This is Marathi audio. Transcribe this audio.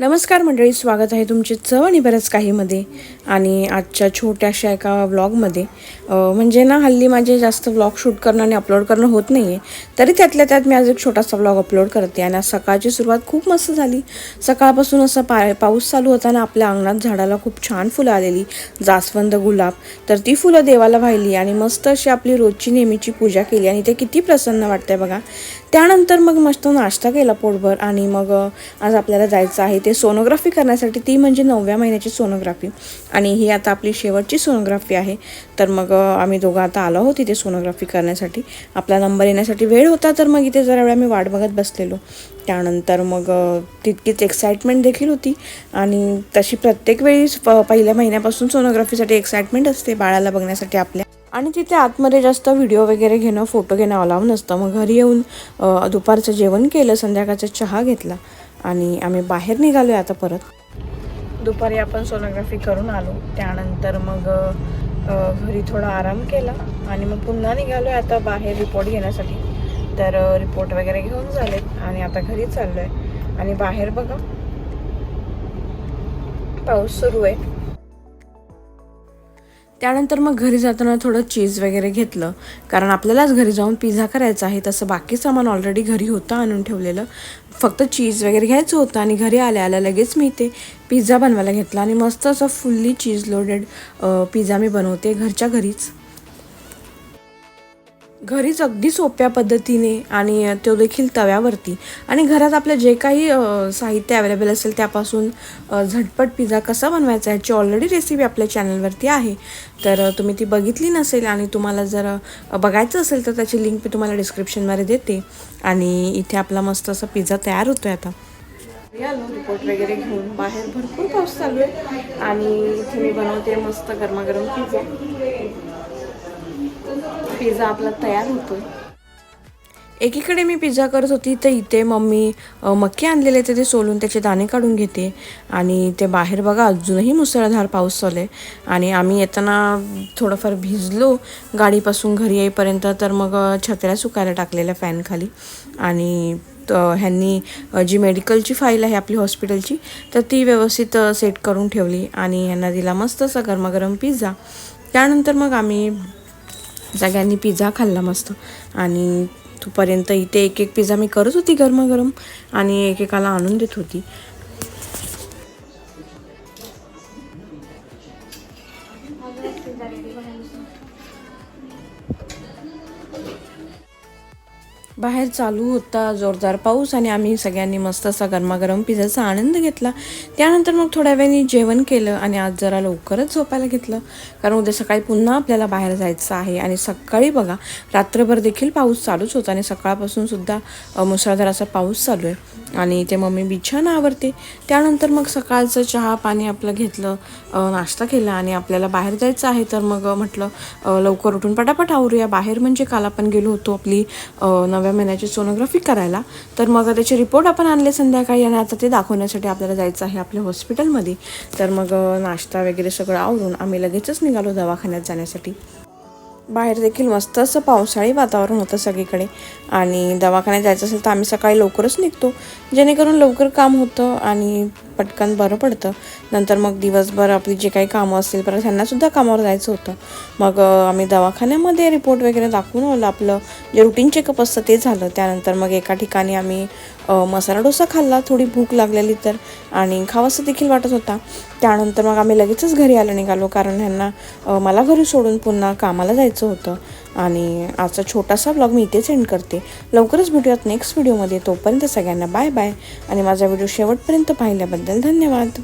नमस्कार मंडळी स्वागत आहे तुमचे चव आणि बरंच काहीमध्ये. आणि आजच्या छोट्याशा एका व्लॉगमध्ये म्हणजे ना हल्ली माझे जास्त व्लॉग शूट करणं आणि अपलोड करणं होत नाही आहे तरी त्यातल्या त्यात मी आज एक छोटासा व्लॉग अपलोड करते. आणि आज सकाळची सुरुवात खूप मस्त झाली. सकाळपासून असं पा पाऊस चालू होताना आपल्या अंगणात झाडाला खूप छान फुलं आलेली. जास्वंद गुलाब. तर ती फुलं देवाला वाहिली आणि मस्त अशी आपली रोजची नेहमीची पूजा केली. आणि ते किती प्रसन्न वाटते बघा. त्यानंतर मग मस्त नाश्ता केला पोटभर आणि मग आज आपल्याला जायचं आहे ते सोनोग्राफी करण्यासाठी ती म्हणजे नवव्या महिन्याची सोनोग्राफी आणि ही आता आपली शेवटची सोनोग्राफी आहे. तर मग आम्ही दोघं आता आलो आहोत इथे सोनोग्राफी करण्यासाठी. आपला नंबर येण्यासाठी वेळ होता तर मग इथे जरा वेळ आम्ही वाट बघत बसलेलो. त्यानंतर मग तितकीच एक्साइटमेंट देखील होती. आणि तशी प्रत्येक वेळी प- पहिल्या महिन्यापासून सोनोग्राफीसाठी एक्साइटमेंट असते बाळाला बघण्यासाठी आपल्या. आणि तिथे आतमध्ये जास्त व्हिडिओ वगैरे घेणं फोटो घेणं अलाव नसतं. मग घरी येऊन दुपारचं जेवण केलं संध्याकाळचा चहा घेतला. आणि आम्ही बाहेर निघालो आहे आता परत. दुपारी आपण सोनोग्राफी करून आलो. त्यानंतर मग घरी थोडा आराम केला आणि मग पुन्हा निघालो आहे आता बाहेर रिपोर्ट घेण्यासाठी. तर रिपोर्ट वगैरे घेऊन झालेत आणि आता घरी चाललो आहे आणि बाहेर बघा पाऊस सुरू आहे. त्यानंतर मग घरी जाताना थोडं चीज वगैरे घेतलं. कारण आपल्यालाच घरी जाऊन पिझ्झा करायचा आहे तसं बाकी सामान ऑलरेडी घरी होतं आणून ठेवलेलं. फक्त चीज वगैरे घ्यायचं होतं आणि घरी आल्या आल्या लगेच मी ते पिझ्झा बनवायला घेतला आणि मस्त असं फुल्ली चीज लोडेड पिझ्झा मी बनवते घरच्या घरीच. घरीच अगदी सोप्या पद्धतीने आणि तो देखील तव्यावरती. आणि घरात आपलं जे काही साहित्य अवेलेबल असेल त्यापासून झटपट पिझ्झा कसा बनवायचा याची ऑलरेडी रेसिपी आपल्या चॅनलवरती आहे. तर तुम्ही ती बघितली नसेल आणि तुम्हाला जर बघायचं असेल तर त्याची लिंक मी तुम्हाला डिस्क्रिप्शनमध्ये देते. आणि इथे आपला मस्त असा पिझ्झा तयार होतो आहे आता आलो रिपोर्ट वगैरे घेऊन बाहेर भरपूर पाऊस चालू आहे. आणि इथे मी बनवते मस्त गरमागरम पिझ्झा. पिझ्झा आपला तयार होतोय. एकीकडे मी पिझ्झा करत होती तर इथे मम्मी मक्के आणलेले ते ते सोलून त्याचे दाणे काढून घेते. आणि ते बाहेर बघा अजूनही मुसळधार पाऊस चालू आहे. आणि आम्ही येताना थोडंफार भिजलो गाडीपासून घरी येईपर्यंत तर मग छत्र्या सुकायला टाकलेल्या फॅनखाली आणि ह्यांनी जी मेडिकलची फाईल आहे आपली हॉस्पिटलची तर ती व्यवस्थित सेट करून ठेवली. आणि ह्यांना दिला मस्त असा गरमागरम पिझ्झा. त्यानंतर मग आम्ही सगळ्यांनी पिझ्झा खाल्ला मस्त. आणि तोपर्यंत इथे एक एक पिझ्झा मी करत होती गरमागरम आणि एकेकाला आणून देत होती. बाहेर चालू होता जोरदार पाऊस आणि आम्ही सगळ्यांनी मस्त असा गरमागरम पिझ्झाचा आनंद घेतला. त्यानंतर मग थोड्या वेळाने जेवण केलं आणि आज जरा लवकरच झोपायला घेतलं. कारण उद्या सकाळी पुन्हा आपल्याला बाहेर जायचं आहे आणि सकाळी बघा रात्रभर देखील पाऊस चालूच होता आणि सकाळपासून सुद्धा मुसळधार असा पाऊस चालू आहे. आणि ते मम्मी बिछाना आवरते. त्यानंतर मग सकाळचं चहा पाणी आपलं घेतलं नाश्ता केला आणि आपल्याला बाहेर जायचं आहे तर मग म्हटलं लवकर उठून पटापट आवरूया. बाहेर म्हणजे काल आपण गेलो होतो आपली नव्या नव्या महिन्याची सोनोग्राफी करायला तर मग त्याचे रिपोर्ट आपण आणले संध्याकाळी आणि आता ते दाखवण्यासाठी आपल्याला जायचं आहे आपल्या हॉस्पिटलमध्ये. तर मग नाश्ता वगैरे सगळं आवरून आम्ही लगेचच निघालो दवाखान्यात जाण्यासाठी. बाहेर देखील मस्त असं पावसाळी वातावरण होतं सगळीकडे. आणि दवाखान्यात जायचं असेल तर आम्ही सकाळी लवकरच निघतो. जेणेकरून लवकर काम होतं आणि पटकन बरं पडतं. नंतर मग दिवसभर आपली जे काही कामं असतील परत ह्यांनासुद्धा कामावर जायचं होतं. मग आम्ही दवाखान्यामध्ये रिपोर्ट वगैरे दाखवून आलो. आपलं जे रुटीन चेकअप असतं ते झालं. त्यानंतर मग एका ठिकाणी आम्ही मसाला डोसा खाल्ला. थोडी भूक लागलेली तर आणि खावासा देखील वाटत होता. त्यानंतर मग आम्ही लगेचच घरी आलं निघालो. कारण ह्यांना मला घरी सोडून पुन्हा कामाला जायचं होतं. आणि आजचा छोटासा ब्लॉग मी इथेच एंड करते. लवकरच भेटूयात नेक्स्ट व्हिडिओमध्ये तोपर्यंत सगळ्यांना बाय बाय आणि माझा व्हिडिओ शेवटपर्यंत पाहिल्याबद्दल धन्यवाद.